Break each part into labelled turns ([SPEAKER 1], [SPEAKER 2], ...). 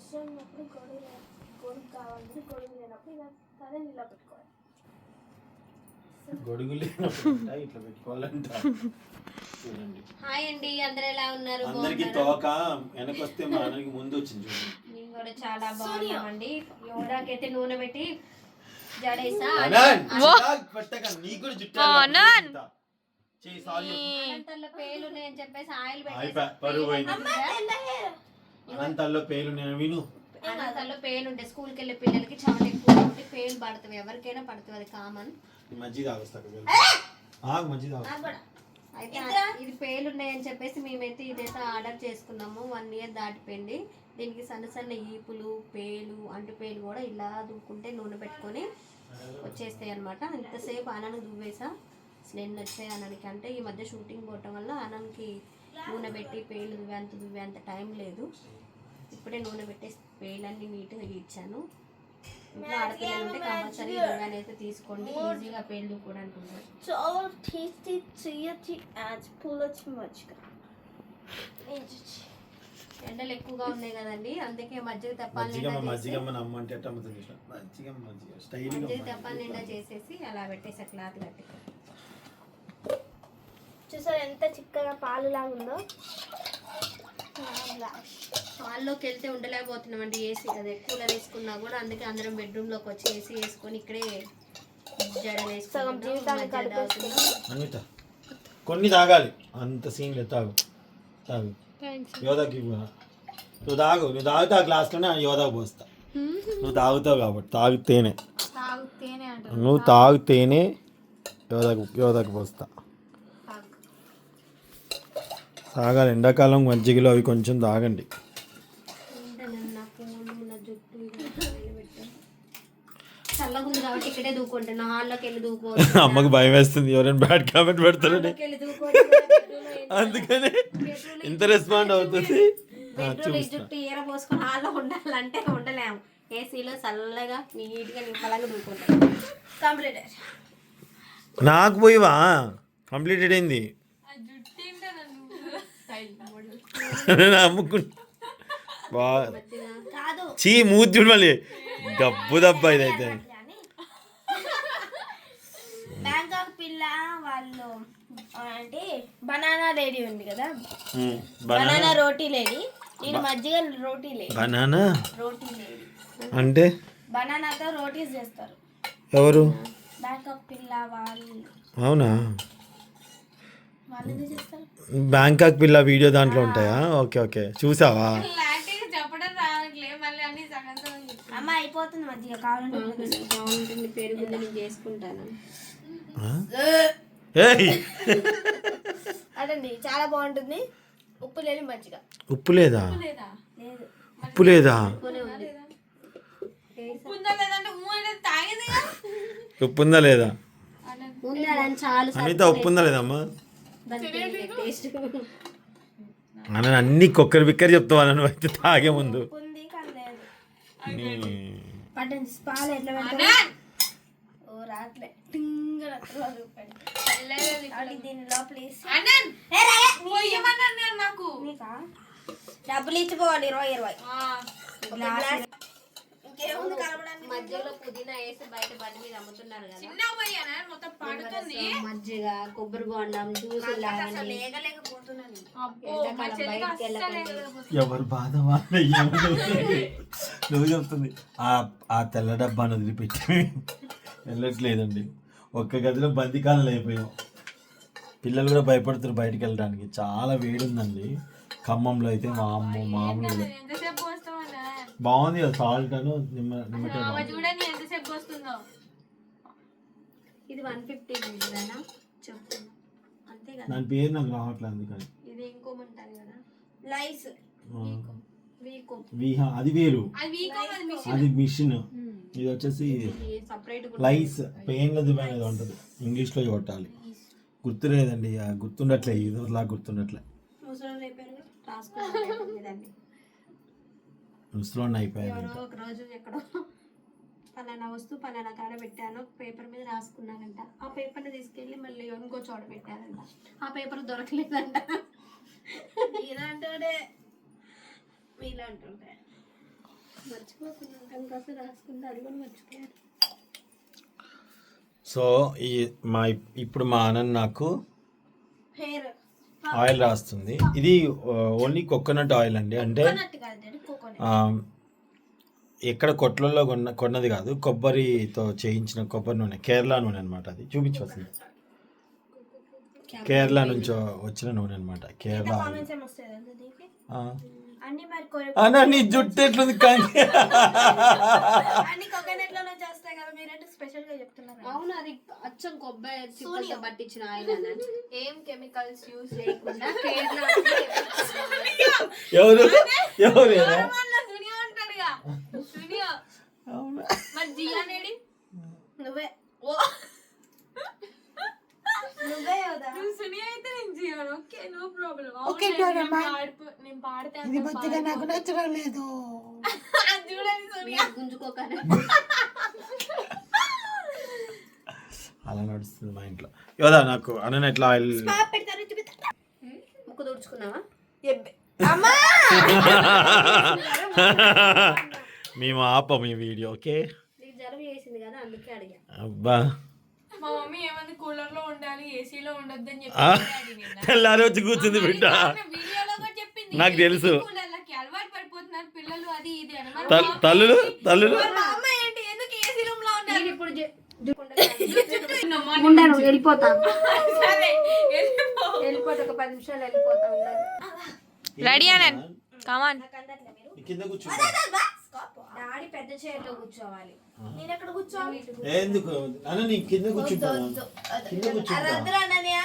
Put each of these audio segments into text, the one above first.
[SPEAKER 1] వర్షం ఉన్నప్పుడు గొడుగు లే- గొడుగు కావాలి గొడుగు లేనప్పుడు ఇలా తల ఇలా పెట్టుకోవాలి
[SPEAKER 2] గొడుగు లేనప్పుడు అంట ఇట్లా పెట్టుకోవాలంట. చూడండి.
[SPEAKER 3] హాయ్ అండి అందరు ఎలా ఉన్నారు?
[SPEAKER 2] అందరికి? తోక వెనకొస్తే మా అన్నకి ముందు వచ్చింది చూడండి
[SPEAKER 3] కూడా చాలా బాగున్నామండి. యోడాకైతే నూనె పెట్టి జడేసా?
[SPEAKER 2] కూడా
[SPEAKER 3] పేలు ఉన్నాయని చెప్పేసి ఆయిల్
[SPEAKER 2] పోయింది. అనంతాల్లో పేరు నేను విను.
[SPEAKER 3] అనంతల్లో పేలు ఉంటాయి స్కూల్కి వెళ్ళే పిల్లలకి చాలా ఎక్కువ ఉంటే పేలు పడుతుంది ఎవరికైనా పడుతుంది అది కామన్
[SPEAKER 2] మజ్జిగ తాగొస్తా ఆగు మజ్జిగ తాగు
[SPEAKER 3] అయితే ఇది పేలు ఉన్నాయని చెప్పేసి మేమైతే ఇదైతే ఆర్డర్ చేసుకున్నాము. వన్ ఇయర్ దాటిపోయింది. దీనికి సన్న సన్న ఈపులు పేలు అంటు పేలు కూడా ఇలా దువ్వుకుంటే నూనె పెట్టుకొని వచ్చేస్తాయి అనమాట ఇంతసేపు అనానికి దువ్వేసా. అసలు ఎన్ని వచ్చాయి అనానికి అంటే ఈ మధ్య షూటింగ్ పోవటం వల్ల అనానికి నూనె పెట్టి పేలు దువ్వేంత దువ్వేంత టైం లేదు. ఇప్పుడే నూనె పెట్టేసి పేలన్నీ నీట్గా ఇచ్చాను ఇంట్లో ఆడపిల్లలు ఉంటే కంపల్సరీ దువ్వాని అయితే తీసుకోండి. ఈజీగా
[SPEAKER 1] పుల్లొచ్చి మంచిగా
[SPEAKER 3] ఎండలు ఎక్కువగా ఉన్నాయి కదండి అందుకే మజ్జిగ
[SPEAKER 2] మజ్జిగ
[SPEAKER 3] తెప్పాలి నిండా చేసేసి అలా పెట్టేసా క్లాత్ కట్టి
[SPEAKER 1] చూసారు ఎంత చిక్కగా పాలు లాగా ఉందో
[SPEAKER 3] హాల్లోకి వెళ్తే ఉండలేకపోతున్నామండి ఏసీ. అదే కూలర్ వేసుకున్నా కూడా అందుకే అందరం బెడ్రూమ్లోకి వచ్చి ఏసీ వేసుకొని ఇక్కడే జడలు
[SPEAKER 2] కొన్ని తాగాలి. అంత సీన్ లేదు తాగు. తాగు. యోధాకి ఇవ్వు. నువ్వు తాగు. నువ్వు తాగుతా ఆ గ్లాస్లోనే యోధాకు పోస్తా. నువ్వు తాగుతావు కాబట్టి తాగితేనే. నువ్వు తాగితేనే యోధాకు యోధాకు పోస్తా. తాగాలి. ఎండాకాలం మజ్జిగలో అవి కొంచెం తాగండి. అమ్మకు భయం వేస్తుంది. ఎవరైనా బ్యాడ్ కామెంట్ పెడతారని అందుకనే ఇంత రెస్పాండ్ అవుతుంది. ఆ,
[SPEAKER 3] బెడ్రూమ్ ఈ
[SPEAKER 2] చూపిస్తా.
[SPEAKER 3] జుట్టు ఈర పోసుకొని హాల్లో ఉండాలంటే ఉండలేము. ఏసీలో చల్లగా నీట్గా నిమ్మలంగా దూకుంటాం.
[SPEAKER 1] కంప్లీట్
[SPEAKER 2] నాకు పోయివా? కంప్లీటెడ్ అయింది. అమ్ముకుంటా బాగా చీ మూతి చూడు మళ్ళీ. డబ్బు దబ్బా ఇదైతే.
[SPEAKER 1] బ్యాంకాక్ పిల్ల వాళ్ళు ఆ, అంటే బనానా లేడీ ఉంది కదా?
[SPEAKER 2] Banana
[SPEAKER 1] roti lady. నేను మజ్జిగ roti lady.
[SPEAKER 2] Banana?
[SPEAKER 1] Roti lady.
[SPEAKER 2] అంటే?
[SPEAKER 1] బనానాతో రోటీస్ చేస్తారు.
[SPEAKER 2] ఎవరు?
[SPEAKER 1] బ్యాంకాక్ పిల్ల వాళ్ళు.
[SPEAKER 2] అవునా? బ్యాంకాక్ పిల్ల వీడియో దాంట్లో ఉంటాయా? Okay okay. చూసావా?
[SPEAKER 1] చాలా బాగుంటుంది. ఉప్పు లేని మజ్జిగ.
[SPEAKER 2] ఉప్పు లేదా?
[SPEAKER 1] లేదు?
[SPEAKER 2] ఉప్పు లేదా? ఉప్పు ఉందా లేదా?
[SPEAKER 3] ఉందా దాని చాలు
[SPEAKER 2] అనిత ఉప్పు ఉందా లేదమ్మా
[SPEAKER 3] టేస్ట్
[SPEAKER 2] అన్న అన్ని కొక్కరి బిక్కరి చెప్తావా నన్ను అయితే తాగే ముందు.
[SPEAKER 1] డబ్బులు ఇచ్చిపోవాలి ఇరవై ఇరవై. ఇంకేముంది కలపడానికి
[SPEAKER 3] మధ్యలో పుదీనా వేసి బయట బండి మీద అమ్ముతున్నారు కదా. మజ్జిగ కొబ్బరి బొండం జ్యూస్
[SPEAKER 2] ఎవరు బాధ వాళ్ళ ఎవరు చెప్తుంది? నువ్వు చెప్తుంది. ఆ ఆ తెల్ల డబ్బాను వదిలిపెట్టి వెళ్ళట్లేదండి. ఒక్క గదిలో బందికాలు అయిపోయాం. పిల్లలు కూడా భయపడుతారు బయటికి వెళ్ళడానికి. చాలా వేడి ఉందండి ఖమ్మంలో అయితే మా అమ్మ మామూలు లేదు. బాగుంది కదా సాల్ట్ అను నిమ్మ నిమ్మకాయ బాగుంది.
[SPEAKER 3] ఇది వన్ ఫిఫ్టీ ఉంటుందనా చెప్తున్నా అంతే కదా.
[SPEAKER 2] దాని పేరు నాకు రావట్లేదు అందుకని.
[SPEAKER 3] ఇది ఇంకోమంటారు కదా.
[SPEAKER 1] లైస్.
[SPEAKER 2] ఆ,
[SPEAKER 3] వీకో.
[SPEAKER 2] విహా అది వేరు. అది మిషన్. ఇది వచ్చేసి
[SPEAKER 3] సపరేట్
[SPEAKER 2] లైస్ పెయిన్లో దివ్వనేది ఉంటుంది. ఇంగ్లీష్లో కొట్టాలి. గుర్తులేదండి ఆ గుర్తుండట్లే ఇదిలా గుర్తుండట్లే.
[SPEAKER 3] ముసలి అయిపోయారు రాసుకున్నాను
[SPEAKER 2] ముసలోని అయిపోయాను
[SPEAKER 3] ఎవరో ఒక రోజు ఎక్కడో పలానా వస్తువు పలానా కాడ పెట్టాను పేపర్ మీద రాసుకున్నానంట. ఆ పేపర్ని తీసుకెళ్ళి మళ్ళీ ఇంకో చోట పెట్టానంట ఆ పేపర్ దొరకలేదంట.
[SPEAKER 1] ఇలాంటి మీలాంటి
[SPEAKER 3] మర్చిపోతున్నాను టంకాసు రాసుకుంటే అది కూడా మర్చిపోయాను
[SPEAKER 2] సో ఈ మా ఇప్పుడు మా ఆనంద్ నాకు
[SPEAKER 1] హెయిర్
[SPEAKER 2] ఆయిల్ రాస్తుంది. ఇది ఓన్లీ కోకోనట్ ఆయిల్ అండి. అంటే
[SPEAKER 1] కోకోనట్ కాదు
[SPEAKER 2] ఎక్కడ కొట్లలో కొన్న కొన్నది కాదు కొబ్బరితో చేయించిన కొబ్బరి నూనె కేరళ నూనె అనమాట అది. చూపించవలసింది. కేరళ నుంచి వచ్చిన నూనె అనమాట కేరళ.
[SPEAKER 1] అన్ని
[SPEAKER 2] నీ జుట్టు ఎట్లుంది కానీ.
[SPEAKER 3] అవును అది అచ్చం కొబ్బరి చిప్పలతో పట్టించిన ఆయిల్ ఏం కెమికల్స్ యూజ్ చేయకుండా కేరళ
[SPEAKER 2] ఎవరు? ఎవరు ఎవరు?
[SPEAKER 3] సునియా ఉంటాడుగా సునియా
[SPEAKER 2] అవునా?
[SPEAKER 3] మరి జియా నేడి
[SPEAKER 1] నువ్వే
[SPEAKER 3] ఓ
[SPEAKER 1] నువ్వే కదా
[SPEAKER 3] నువ్వు సునియా అయితే నేను జియాను ఓకే నో పాడితే
[SPEAKER 4] ఇది బొత్తిగా నాకు నచ్చడం లేదు.
[SPEAKER 2] అలా నడుస్తుంది మా ఇంట్లో. యోదా నాకు అన్న ఎట్లా ఆయిల్
[SPEAKER 3] ముక్కు తుడుచుకున్నావా?
[SPEAKER 2] మేము ఆపం ఈ వీడియో ఓకే?
[SPEAKER 3] నీకు జలుబు చేసింది కదా అందుకే అడిగా.
[SPEAKER 2] అబ్బా.
[SPEAKER 5] మా మమ్మీ ఏమంది కూలర్లో ఉండాలి ఏసీలో చెప్పి.
[SPEAKER 2] తెల్లారి వచ్చి కూర్చుంది బిడ్డ. నాకు తెలుసు.
[SPEAKER 5] అలవాటు పడిపోతున్నారు పిల్లలు అది ఇది అని.
[SPEAKER 2] తల్లులు? తల్లులు?
[SPEAKER 5] మా అమ్మ ఏంటి? ఎందుకు ఏసీ రూమ్లో ఉండాలి
[SPEAKER 3] నేను ఇప్పుడు జ- ఉండను వెళ్ళిపోతా. వెళ్ళిపోతా ఒక పది నిమిషాలు వెళ్ళిపోతా
[SPEAKER 5] రెడీ అనండి కమాన్
[SPEAKER 2] కింద కూర్చుంటా
[SPEAKER 3] డాడీ పెద్ద చైర్లో కూర్చోవాలి.
[SPEAKER 1] నేను ఎక్కడ కూర్చోవాలి?
[SPEAKER 2] ఎందుకు? అన్న నీ కింద కూర్చుంటాను.
[SPEAKER 1] అన్నయ్య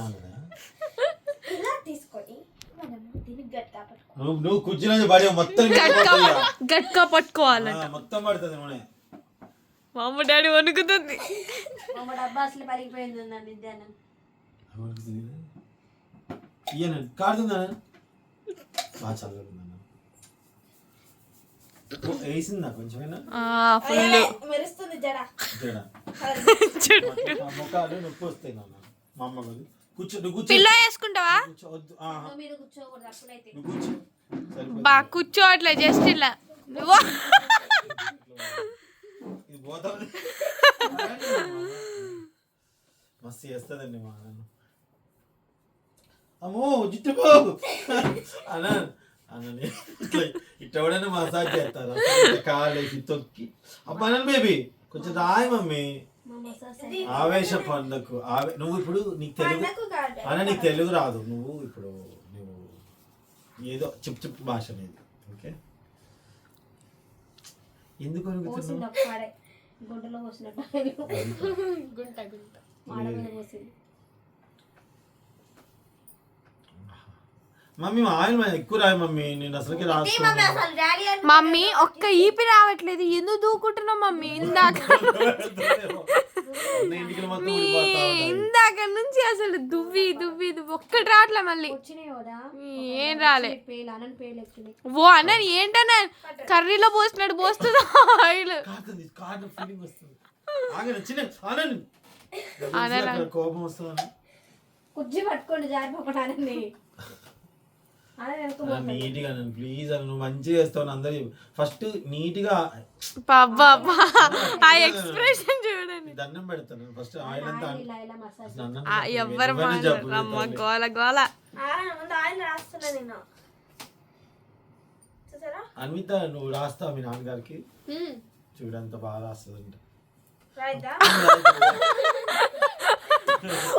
[SPEAKER 2] నాయనా?
[SPEAKER 1] ఇలా తీసుకొని
[SPEAKER 2] నువ్వు కూర్చున్నది మొత్తం పడుతుంది ఇక.
[SPEAKER 5] గట్టిగా పట్టుకోవాలి
[SPEAKER 2] ఆ, మొత్తం పడుతుంది నూనె
[SPEAKER 5] మా అమ్మ డాడీ వణుకుతుంది.
[SPEAKER 3] మా డబ్బా అసలు పలిగిపోయింది ఉందండి నిజానం
[SPEAKER 2] ఇయ్యనండి కాడుతుందా బాగా చల్లగా వేసిందా కొంచెమైనా
[SPEAKER 5] ఫుల్.
[SPEAKER 1] మెరుస్తుంది జడ.
[SPEAKER 2] జడ. ముఖాలు నొప్పి వస్తాయి నాన్న. మా అమ్మ కాదు కూర్చో నువ్వు కూర్చో.
[SPEAKER 5] పిల్లో వేసుకుంటావా?
[SPEAKER 2] కూర్చో వద్దు. ఆహా.
[SPEAKER 3] నువ్వు మీద కూర్చోకూడదు అప్పుడైతే.
[SPEAKER 2] నువ్వు కూర్చో.
[SPEAKER 5] బా కూర్చోవట్లే జస్ట్ ఇలా. ఓ!
[SPEAKER 2] ఇది. మస్తు చేస్తుందండి మా అమ్మో జుట్టు బాబు అన్న ఎవడైనా మసాజ్ చేస్తారు? కాళ్ళు తొక్కి. అబ్బా అన్న బేబీ కొంచెం రాయి మమ్మీ. ఆవేశ పండకు ఆవే నువ్వు ఇప్పుడు నీకు తెలుగు అన్న నీకు తెలుగు రాదు. నువ్వు ఇప్పుడు నువ్వు ఏదో చిప్ చిప్ భాష అనేది. ఓకే? ఎందుకు
[SPEAKER 3] పోసినట్టు.
[SPEAKER 5] గుంట గుంట.
[SPEAKER 2] మమ్మీ మా ఆయిల్ మీద ఎక్కువ రాయి మమ్మీ. నేను అసలుకి రాసుకున్నాను
[SPEAKER 1] అసలు డాడీ అంటే
[SPEAKER 5] మమ్మీ ఒక్క ఈపి రావట్లేదు. ఎందుకు దూకుంటున్నావు మమ్మీ? ఇందాక. ఇందాక నుంచి అసలు దువ్వి దువ్వి దువ్వి. ఒక్కటి రావట్లే మళ్ళీ. ఏం రాలే. ఓ అన్న ఏంటన్నా? కర్రీలో పోసినట్టు పోస్తుంది ఆయిల్.
[SPEAKER 2] కోపం వస్తుంది
[SPEAKER 3] కుర్చీ పట్టుకోండి వెనక
[SPEAKER 2] నీట్గా నన్ను ప్లీజ్ అని నువ్వు మంచిగా చేస్తావు అందరు ఫస్ట్ నీట్గా
[SPEAKER 5] ఆ ఎక్స్ప్రెషన్ చూడండి.
[SPEAKER 2] దండం పెడతాను. ఫస్ట్ ఆయిల్ అంతా.
[SPEAKER 5] ఎవ్వరు అమ్మ. గోల గోల.
[SPEAKER 1] నేను.
[SPEAKER 2] అన్విత నువ్వు రాస్తావు మీ నాన్నగారికి. చూడంత బాగా రాస్తుందంట.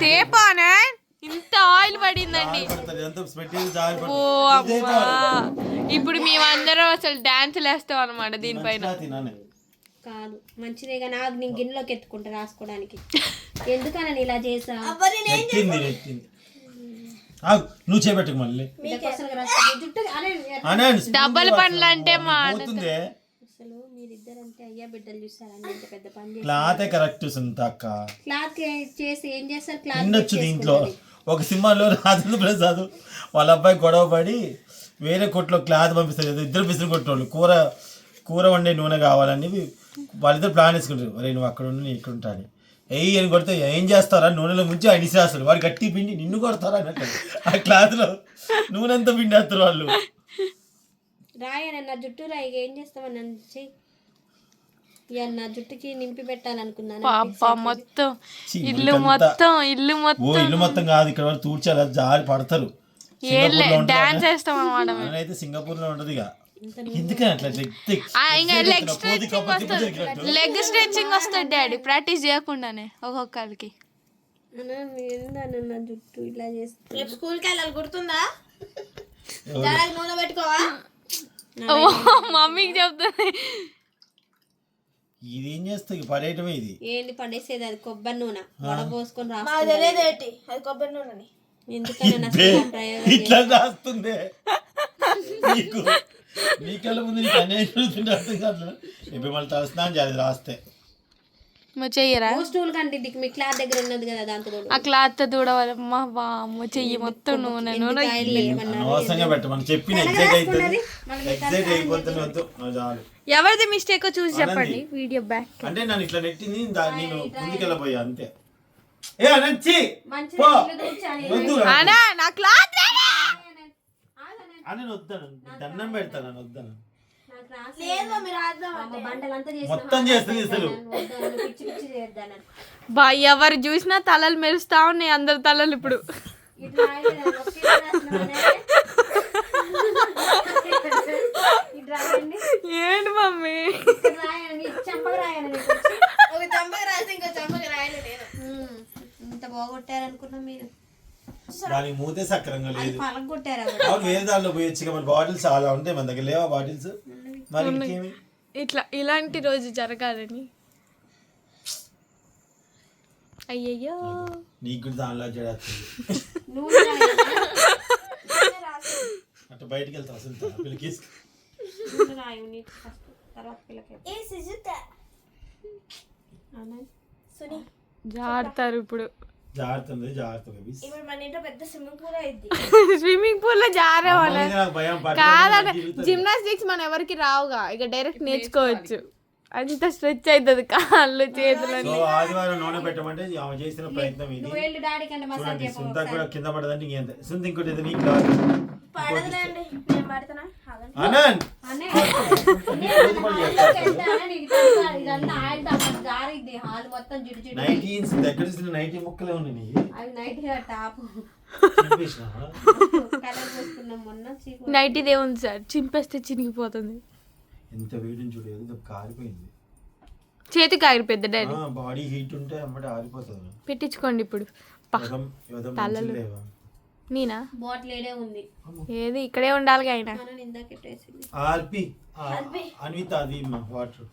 [SPEAKER 5] తేపానే ఇంత ఆయిల్ పడిందండి. ఓ. అమ్మా. ఇప్పుడు మేమందరం అసలు డాన్సులు వేస్తాం అనమాట దీనిపైన.
[SPEAKER 3] కాదు మంచిదే కానీ నాకు నేను గిన్నెలోకి ఎత్తుకుంటా రాసుకోవడానికి. ఎందుకన్నా నేను ఇలా చేసా?
[SPEAKER 2] ఆగు, నువ్వు చేపెట్టుకు మళ్ళీ.
[SPEAKER 5] డబ్బల. పనులు అంటే మా
[SPEAKER 2] పోతుందే.
[SPEAKER 3] అసలు మీరిద్దరంటే అయ్యా బిడ్డలు చూస్తారని ఇంత పెద్ద పని చేసి
[SPEAKER 2] క్లాతే కరెక్ట్ సుంత అక్క.
[SPEAKER 3] క్లాత్ చేసి ఏం చేస్తారు? క్లాత్
[SPEAKER 2] ఉండొచ్చు దీంట్లో. ఒక సినిమాలో రాజేంద్ర ప్రసాద్ వాళ్ళ అబ్బాయి గొడవ పడి వేరే కొట్లో క్లాత్ పంపిస్తారు. కదా ఇద్దరు పిసిరి కొట్టోళ్ళు కూర కూర వండే నూనె కావాలని వాళ్ళిద్దరు ప్లాన్ వేసుకుంటారు. అరే నువ్వు అక్కడ ఉండి నేను ఇక్కడ ఉంటాను ఎయ్యి అని కొడితే ఏం చేస్తారా? నూనెలో ముంచి ఆయన ఇసేస్తారు వాడు గట్టి పిండి నిన్ను కొడతారా అన్నట్టు ఆ క్లాత్లో నూనె అంతా పిండేస్తారు వాళ్ళు?
[SPEAKER 3] రాయన నా జుట్టు రాయి ఏం చేస్తామని నుంచి నా జుట్టుకి నింపి పెట్టాలనుకున్నాను
[SPEAKER 5] పాప మొత్తం. ఇల్లు. మొత్తం ఇల్లు
[SPEAKER 2] ఓ
[SPEAKER 5] మొత్తం.
[SPEAKER 2] ఇల్లు మొత్తం కాదు ఇక్కడ వాళ్ళు తూర్చాలి జారి పడతారు. సింగపూర్లో
[SPEAKER 5] డాన్స్ వేస్తాం అనమాట
[SPEAKER 2] అయితే సింగపూర్లో ఉండదు ఇక.
[SPEAKER 5] ఇంకా లెగ్ స్ట్రెచింగ్ వస్తుంది.
[SPEAKER 2] తిరిగినట్టు.
[SPEAKER 5] లెగ్ స్ట్రెచింగ్ వస్తుంది డాడీ. ప్రాక్టీస్ చేయకుండానే ఒక్కొక్కరికి.
[SPEAKER 3] జుట్టు ఇలా చేస్తా
[SPEAKER 1] రేపు స్కూల్కి వెళ్ళాలి గుర్తుందా? నూనె పెట్టుకోవా?
[SPEAKER 5] మమ్మీకి చెప్తుంది.
[SPEAKER 2] ఇది ఏం పడేయటమే ఇది.
[SPEAKER 3] ఏంది పడేసేది? అది కొబ్బరి నూనె. వడపోసుకొని
[SPEAKER 1] తెలియదు ఏంటి? అది కొబ్బరి నూనెని
[SPEAKER 3] ఎందుకన్నా నా
[SPEAKER 2] బే,
[SPEAKER 3] సలహా ప్రయోగం
[SPEAKER 2] ఇట్లా రాస్తుంది. నీకెళ్ళ ముందు నీకు అన్యాయం జరుగుతుంటే అర్థం కాదు ఇప్పుడు మళ్ళీ తలస్నానం చేయాలి రాస్తే.
[SPEAKER 5] చెయ్యరా?
[SPEAKER 3] స్టూల్ కంటే దిక్కు మీ క్లాత్ దగ్గర ఉన్నది కదా దాంతో
[SPEAKER 5] ఆ క్లాత్ వామ్మ చెయ్యి మొత్తం నూనె నూనె.
[SPEAKER 2] అనవసరంగా పెట్ట మనం చెప్పిన ఎగ్జైట్ అవుతుంది ఎగ్జైట్ అయిపోతుంది వద్దు. ఆ, చాలు.
[SPEAKER 5] ఎవరిది మిస్టేక్ చూసి చెప్పండి. వీడియో బ్యాక్
[SPEAKER 2] అంటే నన్ను ఇట్లా నెట్టింది నేను ముందుకెళ్ళిపోయా అంతే. ఏ అనంచి పో. వద్దు.
[SPEAKER 5] నా క్లాత్
[SPEAKER 2] అని నేను వద్దాను దండం పెడతాను అని వద్దాను. మొత్తం చేస్తుంది అసలు
[SPEAKER 5] బా ఎవరు చూసినా తలలు మెరుస్తా ఉన్నాయి అందరి తలలు ఇప్పుడు. ఏంటి మమ్మీ?
[SPEAKER 3] ఇంత బాగొట్టారనుకున్నా మీరు.
[SPEAKER 2] దానికి మూతే సక్రంగా లేదు. అవును వేరే దానిలో పోయొచ్చు మన బాటిల్స్ చాలా ఉంటాయి మన దగ్గర లేవా బాటిల్స్ మరి ఇంకేమి?
[SPEAKER 5] ఇట్లా ఇలాంటి రోజు జరగాలని. అయ్యయ్యో.
[SPEAKER 2] నీకు కూడా దానిలో చేస్తుంది? అట్లా బయటికి వెళ్తా. అసలు పిల్లకి
[SPEAKER 5] జారుతారు ఇప్పుడు.
[SPEAKER 2] జాగ్రత్త ఉంది జాగ్రత్త బేబీస్
[SPEAKER 1] ఇప్పుడు మన ఇంట్లో పెద్ద స్విమ్మింగ్ పూల్ అయింది.
[SPEAKER 5] స్విమ్మింగ్
[SPEAKER 2] పూల్లో
[SPEAKER 5] కాదన్న
[SPEAKER 2] పడుతుంది
[SPEAKER 5] జిమ్నాస్టిక్స్ మన ఎవరికి రావుగా? ఇక డైరెక్ట్ నేర్చుకోవచ్చు. అంత స్ట్రెచ్ అవుతుంది కాళ్ళు చేతులు
[SPEAKER 2] ఆదివారం నూనె పెట్టమంటే ఆమె చేసిన ప్రయత్నం ఇది.
[SPEAKER 3] వెళ్ళి
[SPEAKER 2] సుంత కూడా కింద పడదంటే ఇంకేంత సుంత ఇంకోటి నీకు నైటీన్స్ దగ్గర నైటీ ముక్కలే ఉన్నాయి.
[SPEAKER 3] అవి నైట్ టాప్.
[SPEAKER 5] నైట్ ఇదే ఉంది సార్. చింపేస్తే చినిగిపోతుంది.
[SPEAKER 2] ఎంత వేడిని చూడు ఎంత కారిపోయింది.
[SPEAKER 5] చేతికి ఆగిపోద్ది డాడీ.
[SPEAKER 2] బాడీ హీట్ ఉంటే అమ్మటి ఆరిపోతుంది.
[SPEAKER 5] పెట్టించుకోండి ఇప్పుడు. తలలు. నేనా?
[SPEAKER 3] బాటిల్ ఏడే ఉంది.
[SPEAKER 5] ఏది? ఇక్కడే ఉండాలి ఆయన.
[SPEAKER 3] మనం ఇందాక ఎట్టేసింది.
[SPEAKER 2] ఆర్పి ఆ, అన్విత అది మా వాటర్.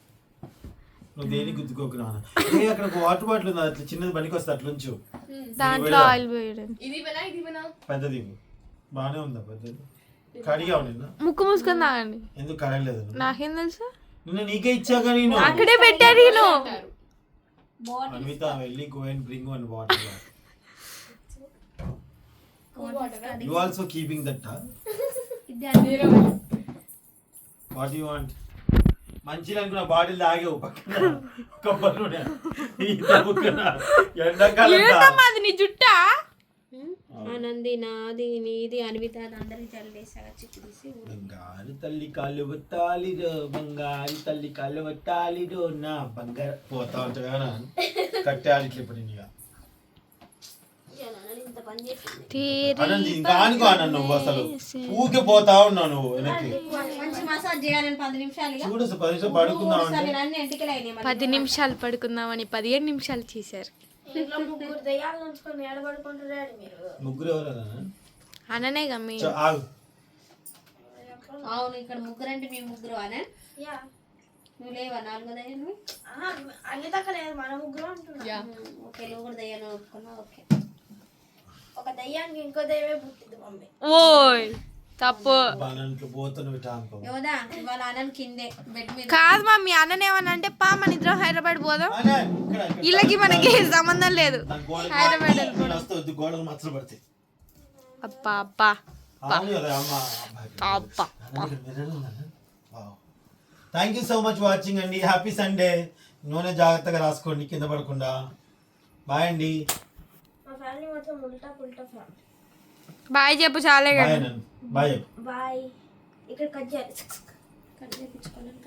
[SPEAKER 2] నువ్వు దేనికి గుద్దుకోకు నాన్న. ఏ అక్కడ ఒక వాటర్ బాటిల్ ఉంది అట్లా చిన్నది పనికి వస్తే అట్లా ఉంచు
[SPEAKER 5] దాంట్లో ఆయిల్ పోయడం.
[SPEAKER 2] పెద్దది ఇవ్వు. బాగానే ఉందా పెద్దది? కడిగా నిన్న?
[SPEAKER 5] ముక్కు మూసుకొని తాగండి.
[SPEAKER 2] ఎందుకు కడగలేదు?
[SPEAKER 5] నాకేం తెలుసు?
[SPEAKER 2] నిన్న నీకే ఇచ్చాక నేను.
[SPEAKER 5] అక్కడే పెట్టారు
[SPEAKER 2] అన్విత వెళ్ళి go and bring one water you also keeping that
[SPEAKER 3] ఇది అన్ని
[SPEAKER 2] వాట్ యు వాంట్ మంచిది అనుకున్న బాటిల్ తాగేవు పక్కన. కొబ్బరి నూనె ఎండాకాలం
[SPEAKER 5] అది నీ జుట్టా?
[SPEAKER 3] ఆనంది నాది నీది అనివిత అందరికి జల్లేసాగా చిక్కు తీసి
[SPEAKER 2] బంగారు తల్లి కాళ్ళు వత్తాలిరో బంగారు తల్లి కాళ్ళు వత్తాలిరో నా బంగారు పోతా ఉంటాగా కట్టాలి ఇట్లా ఇప్పుడు నువ్వు అసలు. ఊకే పోతా ఉన్నావు నువ్వు వెనక్కి.
[SPEAKER 3] మంచి మసాజ్ చేయాలని పది నిమిషాలు ఇక.
[SPEAKER 2] చూడు అసలు పది నిమిషాలు పడుకుందాం.
[SPEAKER 5] పది నిమిషాలు పడుకుందామని పదిహేను నిమిషాలు చేశారు.
[SPEAKER 1] ఇంట్లో ముగ్గురు దయ్యాలు ఉంచుకొని ఎడబడుకుంటున్నాడు మీరు.
[SPEAKER 2] ముగ్గురు ఎవరు
[SPEAKER 5] అననే గమ్మి
[SPEAKER 3] అవును ఇక్కడ ముగ్గురు అంటే మేము ముగ్గురు అనే?
[SPEAKER 1] యా.
[SPEAKER 3] నువ్వు లేవా? నాలుగో దయ్యాలు
[SPEAKER 1] ఆహా, అన్ని దాకా లేదు మన ముగ్గురు అంటున్నా.
[SPEAKER 3] ఓకే నువ్వు కూడా దయ్యాలు ఒప్పుకున్నావు ఓకే.
[SPEAKER 1] ఒక దయ్యానికి ఇంకో దయ్యమే పుట్టింది మమ్మీ.
[SPEAKER 5] ఓయ్ తప్పు.
[SPEAKER 3] కిందే బెడ్ మీద.
[SPEAKER 5] కాదు మమ్మీ అన్ననే ఏమన్నా అంటే పా మన ఇద్దరం హైదరాబాద్ పోదాం. వీళ్ళకి మనకి సంబంధం లేదు. హైదరాబాద్ అబ్బా అబ్బా.
[SPEAKER 2] Thank you so much watching అండి. హ్యాపీ సండే నూనె జాగ్రత్తగా రాసుకోండి కింద పడకుండా. బాయ్ అండి.
[SPEAKER 1] మా ఫ్యామిలీ మొత్తం ఉల్టా పుల్టా ఫ్యామిలీ
[SPEAKER 5] బాయ్ చెప్పు చాలే
[SPEAKER 2] బాయ్
[SPEAKER 5] కదా
[SPEAKER 2] అనండి బాయ్
[SPEAKER 1] బాయ్ ఇక్కడ కట్ చేయాలి
[SPEAKER 3] కట్ చేయించుకోవాలని